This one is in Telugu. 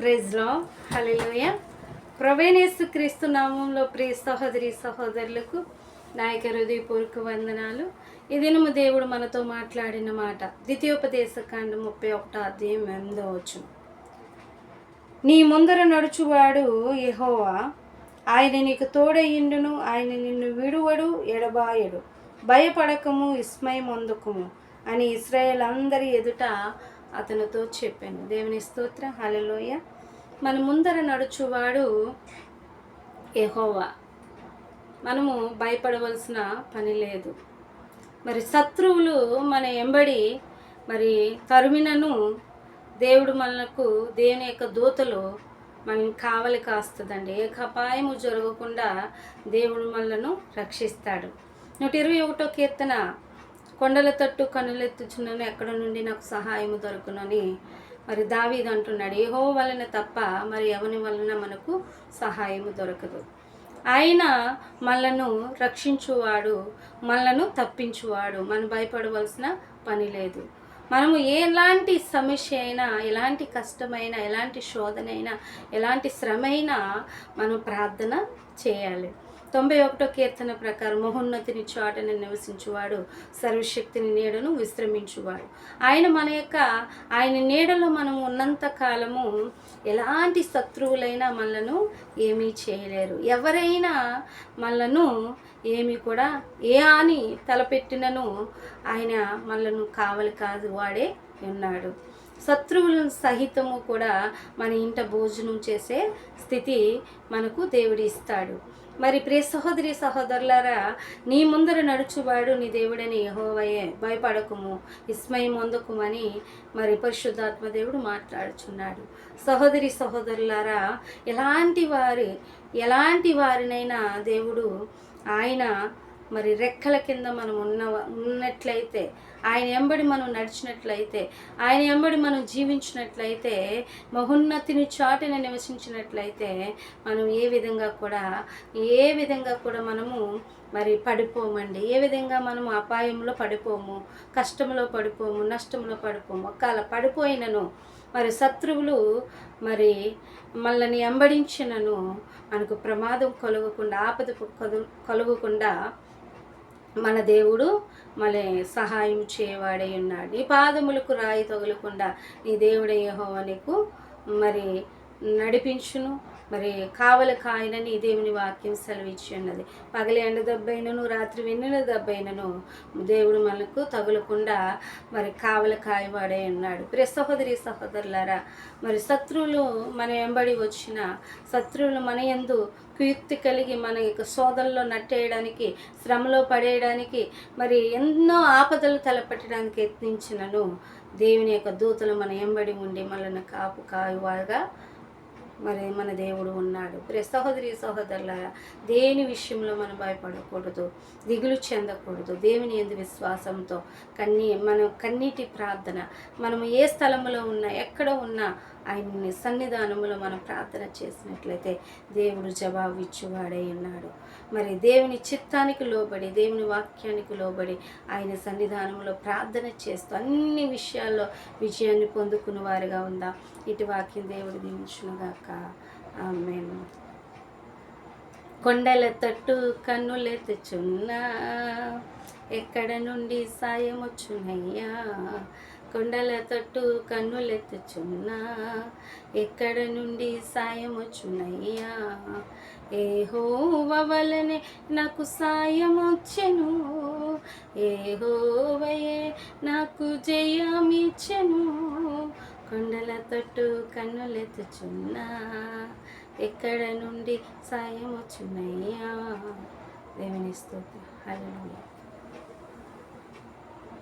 ప్రైజ్లో హలిలోయ ప్రవేణేసు క్రీస్తు నామంలో ప్రియ సహోదరి సహోదరులకు నాయక హృదయపూర్వక వందనాలు. ఈ దినము దేవుడు మనతో మాట్లాడిన మాట ద్వితీయోపదేశ కాండ ముప్పై ఒకటో అధ్యాయం ఎనిమిదో వచ్చును నీ ముందర నడుచువాడు ఎహోవా ఆయన నీకు తోడయ్యిండును ఆయన నిన్ను విడువడు ఎడబాయడు. భయపడకము విస్మయమొందుకుము అని ఇస్రాయేల్ అందరి ఎదుట అతనితో చెప్పాను. దేవుని స్తోత్ర హలలోయ మన ముందర నడుచువాడు ఎహోవా మనము భయపడవలసిన పని లేదు. మరి శత్రువులు మన ఎంబడి మరి తరుమినను దేవుడు మనకు దేవుని యొక్క దూతలు మనం కావలి కాస్తుందండి. ఏ కపాయము జరగకుండా దేవుడు మనలను రక్షిస్తాడు. నూట ఇరవై ఒకటో కీర్తన కొండల తట్టు కనులెత్తుచున్నాను ఎక్కడ నుండి నాకు సహాయము దొరుకునని మరి దావీదు అంటున్నాడు. ఏహో వలన తప్ప మరి ఎవని వలన మనకు సహాయము దొరకదు. ఆయన మనలను రక్షించువాడు మనలను తప్పించువాడు మనం భయపడవలసిన పని లేదు. మనము ఎలాంటి సమస్య అయినా ఎలాంటి కష్టమైనా ఎలాంటి శోధనైనా ఎలాంటి శ్రమైనా మనం ప్రార్థన చేయాలి. తొంభై ఒకటో కీర్తన ప్రకారం మహోన్నతిని చాటని నివసించువాడు సర్వశక్తిని నీడను విశ్రమించువాడు. ఆయన మన యొక్క ఆయన నీడలో మనం ఉన్నంత కాలము ఎలాంటి శత్రువులైనా మనలను ఏమీ చేయలేరు. ఎవరైనా మనలను ఏమి కూడా ఏ అని తలపెట్టినను ఆయన మనలను కావలి కాదు వాడే ఉన్నాడు. శత్రువులను సహితము కూడా మన ఇంట భోజనం చేసే స్థితి మనకు దేవుడు ఇస్తాడు. మరి ప్రియ సహోదరి సహోదరులారా నీ ముందర నడుచువాడు నీ దేవుడని యహోవయే. భయపడకుము విస్మయం అందుకుమని మరి పరిశుద్ధాత్మ దేవుడు మాట్లాడుచున్నాడు. సహోదరి సహోదరులారా ఎలాంటి వారి ఎలాంటి వారినైనా దేవుడు ఆయన మరి రెక్కల కింద మనం ఉన్న ఉన్నట్లయితే ఆయన ఎంబడి మనం నడిచినట్లయితే ఆయన ఎంబడి మనం జీవించినట్లయితే మహోన్నతిని చాటున నివసించినట్లయితే మనం ఏ విధంగా కూడా ఏ విధంగా కూడా మనము మరి పడిపోమండి. ఏ విధంగా మనము అపాయంలో పడిపోము కష్టంలో పడిపోము నష్టంలో పడిపోము. ఒకవేళ పడిపోయినను మరి శత్రువులు మరి మనల్ని ఎంబడించినను మనకు ప్రమాదం కలుగకుండా ఆపద కలు కలుగకుండా మన దేవుడు మన సహాయం చేయవాడై ఉన్నాడు. నీ పాదములకు రాయి తగులకుండా నీ దేవుడే యెహోవా నీకు మరి నడిపించును. మరి కావల కాయనని దేవుని వాక్యం సెలవిచ్చి ఉన్నది పగలి ఎండ దెబ్బైనను రాత్రి వెన్నెల దెబ్బైనను దేవుడు మనకు తగులకుండా మరి కావలి కాయవాడే ఉన్నాడు. ప్రియ సహోదరి సహోదరులారా మరి శత్రువులు మన వెంబడి వచ్చిన శత్రువులు మన ఎందు కుయుక్తి కలిగి మన యొక్క సోదరులో నట్టేయడానికి శ్రమలో పడేయడానికి మరి ఎన్నో ఆపదలు తలపెట్టడానికి యత్నించినను దేవుని యొక్క దూతలు మన ఎంబడి ఉండి మనల్ని కాపు కాయువాగా మరి మన దేవుడు ఉన్నాడు. ప్రియ సహోదరి సహోదరుల దేని విషయంలో మనం భయపడకూడదు దిగులు చెందకూడదు దేవుని ఎందు విశ్వాసంతో కన్నీ మనం కన్నీటి ప్రార్థన మనం ఏ స్థలంలో ఉన్నా ఎక్కడ ఉన్నా ఆయన్ని సన్నిధానములో మనం ప్రార్థన చేసినట్లయితే దేవుడు జవాబు ఇచ్చువాడై ఉన్నాడు. మరి దేవుని చిత్తానికి లోబడి దేవుని వాక్యానికి లోబడి ఆయన సన్నిధానంలో ప్రార్థన చేస్తూ అన్ని విషయాల్లో విజయాన్ని పొందుకున్న వారిగా ఉందా. ఇటు వాక్యం దేవుడు దీవించునుగాక. ఆమెను కొండల తట్టు కన్నులెత్తుచున్నా. ఎక్కడ నుండి సాయం వచ్చునయ్యా కొండల తట్టు కన్నులెత్తుచున్నా. ఎక్కడ నుండి సాయం వచ్చునయ్యా ఏ వలనే నాకు సాయం వచ్చెను ఏ నాకు జయమిచ్చెను. కొండల తట్టు కన్నులెత్తుచున్నా. ఎక్కడ నుండి సాయం వచ్చునయ్యా దేవుని స్తోత్రం. హల్లెలూయా.